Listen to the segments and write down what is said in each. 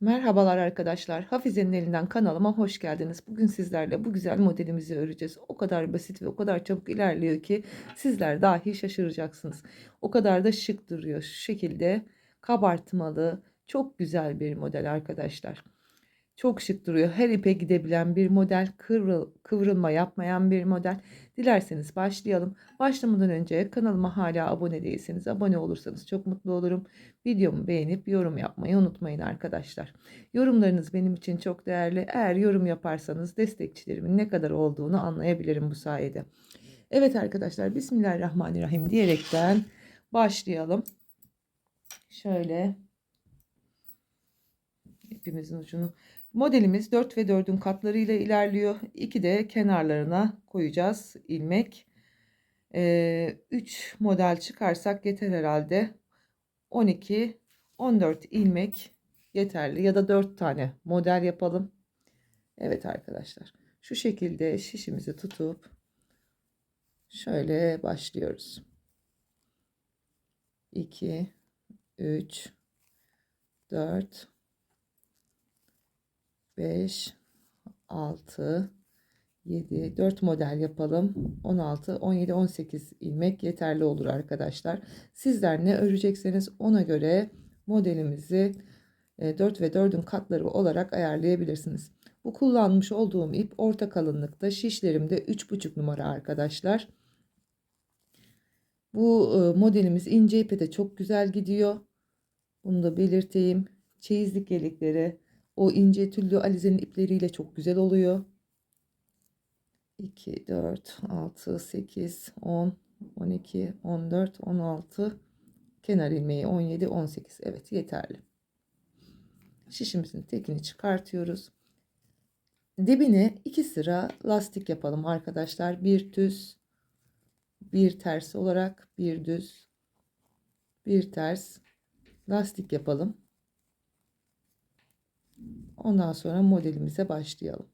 Merhabalar arkadaşlar. Hafize'nin elinden kanalıma hoş geldiniz. Bugün sizlerle bu güzel modelimizi öreceğiz. O kadar basit ve o kadar çabuk ilerliyor ki sizler dahi şaşıracaksınız. O kadar da şık duruyor. Şu şekilde kabartmalı, çok güzel bir model arkadaşlar. Çok şık duruyor. Her ipe gidebilen bir model, kıvrıl, kıvrılma yapmayan bir model. Dilerseniz başlayalım. Başlamadan önce kanalıma hala abone değilseniz abone olursanız çok mutlu olurum. Videomu beğenip yorum yapmayı unutmayın arkadaşlar. Yorumlarınız benim için çok değerli. Eğer yorum yaparsanız destekçilerimin ne kadar olduğunu anlayabilirim bu sayede. Evet arkadaşlar Bismillahirrahmanirrahim diyerekten başlayalım. Şöyle ipimizin ucunu Modelimiz 4 ve 4'ün katlarıyla ilerliyor. 2 de kenarlarına koyacağız ilmek. Ee, 3 model çıkarsak yeter herhalde. 12 14 ilmek yeterli ya da 4 tane model yapalım. Evet arkadaşlar. Şu şekilde şişimizi tutup şöyle başlıyoruz. 2 3 4 5 6 7 4 model yapalım. 16 17 18 ilmek yeterli olur arkadaşlar. Sizler ne örecekseniz ona göre modelimizi 4 e, ve 4'ün katları olarak ayarlayabilirsiniz. Bu kullanmış olduğum ip orta kalınlıkta şişlerimde 3,5 numara arkadaşlar. Bu e, modelimiz ince ipe de çok güzel gidiyor. Bunu da belirteyim. Çeyizlik yelekleri o ince tüllü alizenin ipleriyle çok güzel oluyor. 2, 4, 6, 8, 10, 12, 14, 16, kenar ilmeği 17, 18. Evet yeterli. Şişimizin tekini çıkartıyoruz. Dibine iki sıra lastik yapalım arkadaşlar. Bir düz, bir ters olarak bir düz, bir ters lastik yapalım. Ondan sonra modelimize başlayalım.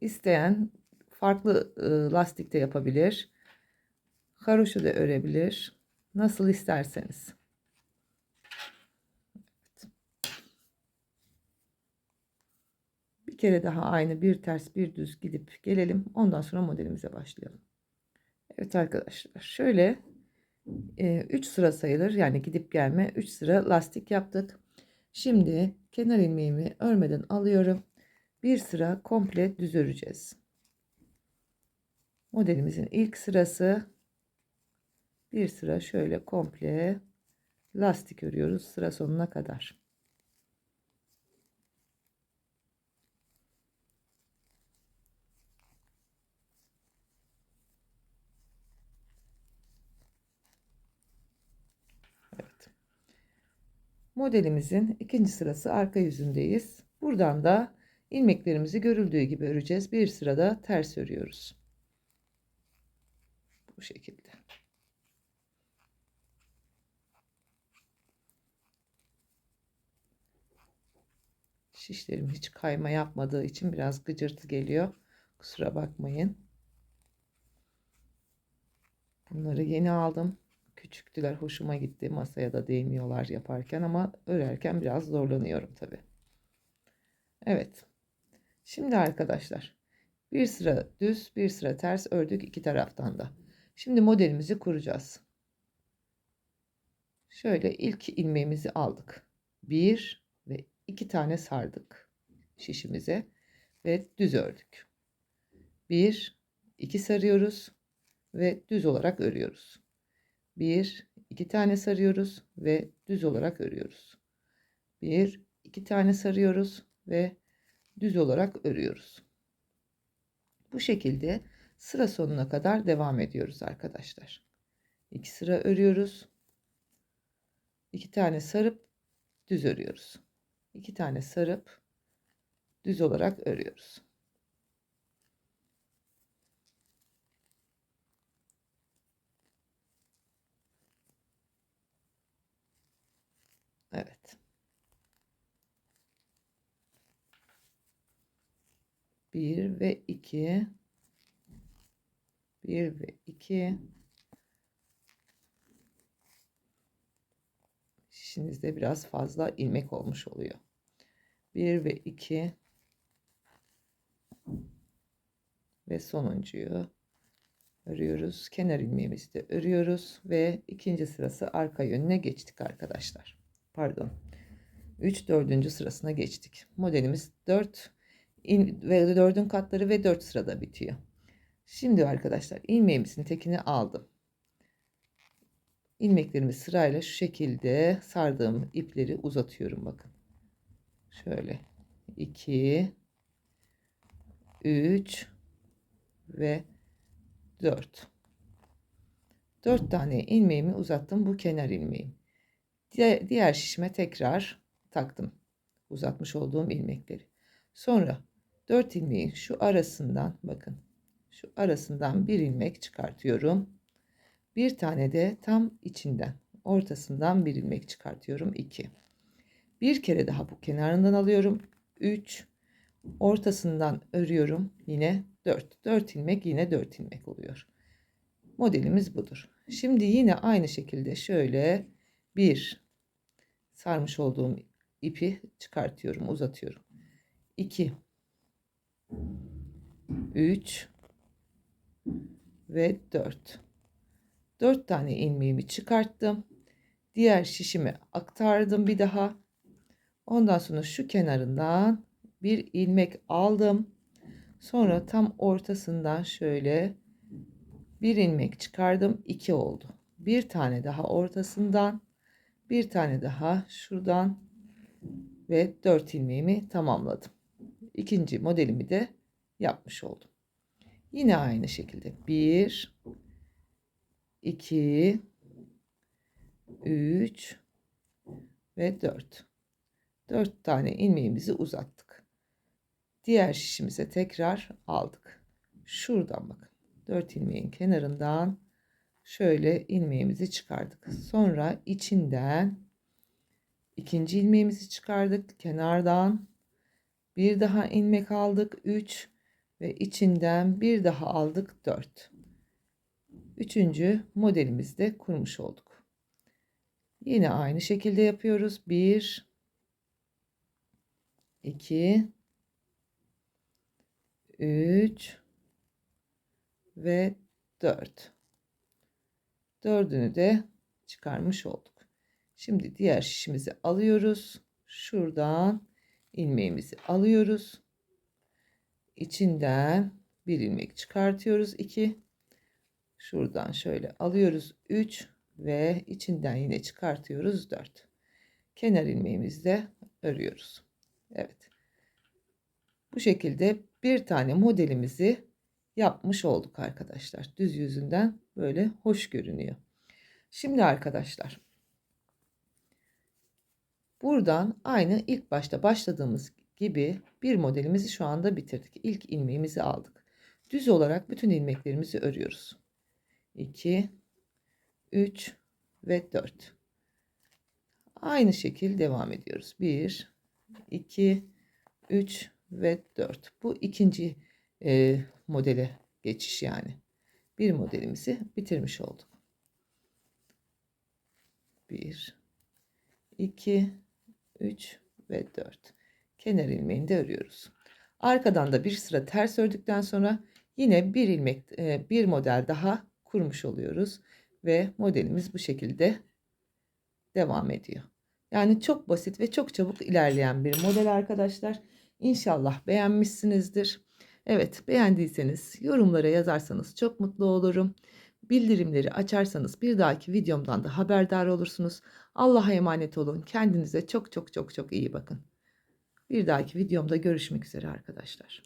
İsteyen farklı lastik de yapabilir. Haroşa da örebilir. Nasıl isterseniz. Bir kere daha aynı bir ters bir düz gidip gelelim. Ondan sonra modelimize başlayalım. Evet arkadaşlar şöyle 3 e, sıra sayılır. Yani gidip gelme 3 sıra lastik yaptık. Şimdi kenar ilmeğimi örmeden alıyorum. Bir sıra komple düz öreceğiz. Modelimizin ilk sırası bir sıra şöyle komple lastik örüyoruz sıra sonuna kadar. Modelimizin ikinci sırası arka yüzündeyiz. Buradan da ilmeklerimizi görüldüğü gibi öreceğiz. Bir sırada ters örüyoruz. Bu şekilde. Şişlerim hiç kayma yapmadığı için biraz gıcırtı geliyor. Kusura bakmayın. Bunları yeni aldım küçüktüler. Hoşuma gitti. Masaya da değmiyorlar yaparken ama örerken biraz zorlanıyorum tabi. Evet. Şimdi arkadaşlar bir sıra düz bir sıra ters ördük iki taraftan da. Şimdi modelimizi kuracağız. Şöyle ilk ilmeğimizi aldık. Bir ve iki tane sardık şişimize ve düz ördük. Bir, iki sarıyoruz ve düz olarak örüyoruz. Bir, iki tane sarıyoruz ve düz olarak örüyoruz. Bir, iki tane sarıyoruz ve düz olarak örüyoruz. Bu şekilde sıra sonuna kadar devam ediyoruz arkadaşlar. İki sıra örüyoruz. İki tane sarıp düz örüyoruz. İki tane sarıp düz olarak örüyoruz. 1 ve 2 1 ve 2 şişinizde biraz fazla ilmek olmuş oluyor. 1 ve 2 ve sonuncuyu örüyoruz. Kenar ilmeğimizi de örüyoruz ve ikinci sırası arka yönüne geçtik arkadaşlar. Pardon. 3 4. sırasına geçtik. Modelimiz 4 ve 4'ün katları ve 4 sırada bitiyor. Şimdi arkadaşlar ilmeğimizin tekini aldım. İlmeklerimi sırayla şu şekilde sardığım ipleri uzatıyorum bakın. Şöyle 2 3 ve 4 4 tane ilmeğimi uzattım bu kenar ilmeğim diğer şişime tekrar taktım uzatmış olduğum ilmekleri sonra 4 ilmeğin şu arasından bakın şu arasından bir ilmek çıkartıyorum. Bir tane de tam içinden ortasından bir ilmek çıkartıyorum 2 bir kere daha bu kenarından alıyorum 3 ortasından örüyorum yine 4 4 ilmek yine 4 ilmek oluyor. Modelimiz budur. Şimdi yine aynı şekilde şöyle bir sarmış olduğum ipi çıkartıyorum uzatıyorum. 2 3 ve 4 4 tane ilmeğimi çıkarttım diğer şişimi aktardım bir daha ondan sonra şu kenarından bir ilmek aldım. Sonra tam ortasından şöyle bir ilmek çıkardım. 2 oldu. Bir tane daha ortasından bir tane daha şuradan ve 4 ilmeğimi tamamladım. İkinci modelimi de yapmış oldum. Yine aynı şekilde 1 2 3 ve 4. 4 tane ilmeğimizi uzattık. Diğer şişimize tekrar aldık. Şuradan bakın. 4 ilmeğin kenarından şöyle ilmeğimizi çıkardık. Sonra içinden ikinci ilmeğimizi çıkardık. Kenardan bir daha ilmek aldık. 3 ve içinden bir daha aldık. 4. Üçüncü modelimizde kurmuş olduk. Yine aynı şekilde yapıyoruz. 1 2 3 ve 4. Dördünü de çıkarmış olduk. Şimdi diğer şişimizi alıyoruz. Şuradan ilmeğimizi alıyoruz. İçinden bir ilmek çıkartıyoruz. 2. Şuradan şöyle alıyoruz. 3 ve içinden yine çıkartıyoruz. 4. Kenar ilmeğimizle örüyoruz. Evet. Bu şekilde bir tane modelimizi yapmış olduk arkadaşlar. Düz yüzünden böyle hoş görünüyor. Şimdi arkadaşlar buradan aynı ilk başta başladığımız gibi bir modelimizi şu anda bitirdik. İlk ilmeğimizi aldık. Düz olarak bütün ilmeklerimizi örüyoruz. 2 3 ve 4. Aynı şekil devam ediyoruz. 1 2 3 ve 4. Bu ikinci e, modele geçiş yani. Bir modelimizi bitirmiş olduk. 1 2 3 ve 4. Kenar ilmeğini de örüyoruz. Arkadan da bir sıra ters ördükten sonra yine bir ilmek e, bir model daha kurmuş oluyoruz ve modelimiz bu şekilde devam ediyor. Yani çok basit ve çok çabuk ilerleyen bir model arkadaşlar. İnşallah beğenmişsinizdir. Evet beğendiyseniz yorumlara yazarsanız çok mutlu olurum. Bildirimleri açarsanız bir dahaki videomdan da haberdar olursunuz. Allah'a emanet olun. Kendinize çok çok çok çok iyi bakın. Bir dahaki videomda görüşmek üzere arkadaşlar.